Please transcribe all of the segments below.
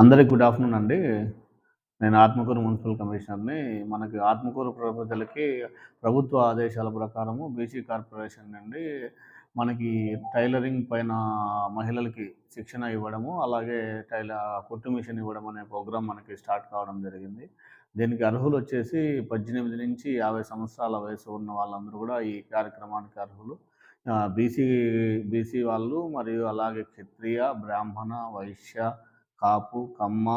అందరికి good afternoon అండి. నేను ఆత్మకూరు మున్సిపల్ కమిషనర్ని. మనకి ఆత్మకూరు ప్రజలకి ప్రభుత్వ ఆదేశాల ప్రకారము బీసీ కార్పొరేషన్ నుండి మనకి టైలరింగ్ పైన మహిళలకి శిక్షణ ఇవ్వడము అలాగే టైల కుట్టు మిషన్ ఇవ్వడం అనే ప్రోగ్రాం మనకి స్టార్ట్ కావడం జరిగింది. దీనికి అర్హులు వచ్చేసి పద్దెనిమిది నుంచి యాభై సంవత్సరాల వయసు ఉన్న వాళ్ళందరూ కూడా ఈ కార్యక్రమానికి అర్హులు. బీసీ బీసీ వాళ్ళు మరియు అలాగే క్షత్రియ బ్రాహ్మణ వైశ్య కాపు కమ్మ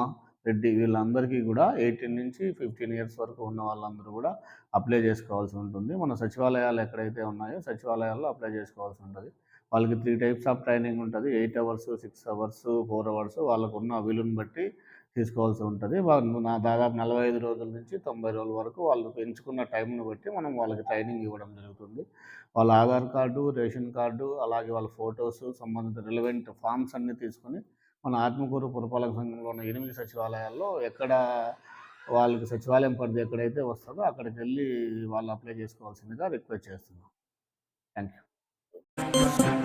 రెడ్డి వీళ్ళందరికీ కూడా ఎయిటీన్ నుంచి ఫిఫ్టీన్ ఇయర్స్ వరకు ఉన్న వాళ్ళందరూ కూడా అప్లై చేసుకోవాల్సి ఉంటుంది. మన సచివాలయాలు ఎక్కడైతే ఉన్నాయో సచివాలయాల్లో అప్లై చేసుకోవాల్సి ఉంటుంది. వాళ్ళకి త్రీ టైప్స్ ఆఫ్ ట్రైనింగ్ ఉంటుంది. Eight hours six hours four hours వాళ్ళకు ఉన్న విలువను బట్టి తీసుకోవాల్సి ఉంటుంది. వాళ్ళు నా దాదాపు నలభై ఐదు రోజుల నుంచి తొంభై రోజుల వరకు వాళ్ళు ఎంచుకున్న టైంని బట్టి మనం వాళ్ళకి ట్రైనింగ్ ఇవ్వడం జరుగుతుంది. వాళ్ళ ఆధార్ కార్డు రేషన్ కార్డు అలాగే వాళ్ళ ఫొటోస్ సంబంధిత రిలవెంట్ ఫామ్స్ అన్నీ తీసుకొని మన ఆత్మకూరు పురపాలక సంఘంలో ఉన్న ఎనిమిది సచివాలయాల్లో ఎక్కడ వాళ్ళకి సచివాలయం పరిధి ఎక్కడైతే వస్తుందో అక్కడికి వెళ్ళి వాళ్ళు అప్లై చేసుకోవాల్సిందిగా రిక్వెస్ట్ చేస్తున్నాం. Thank you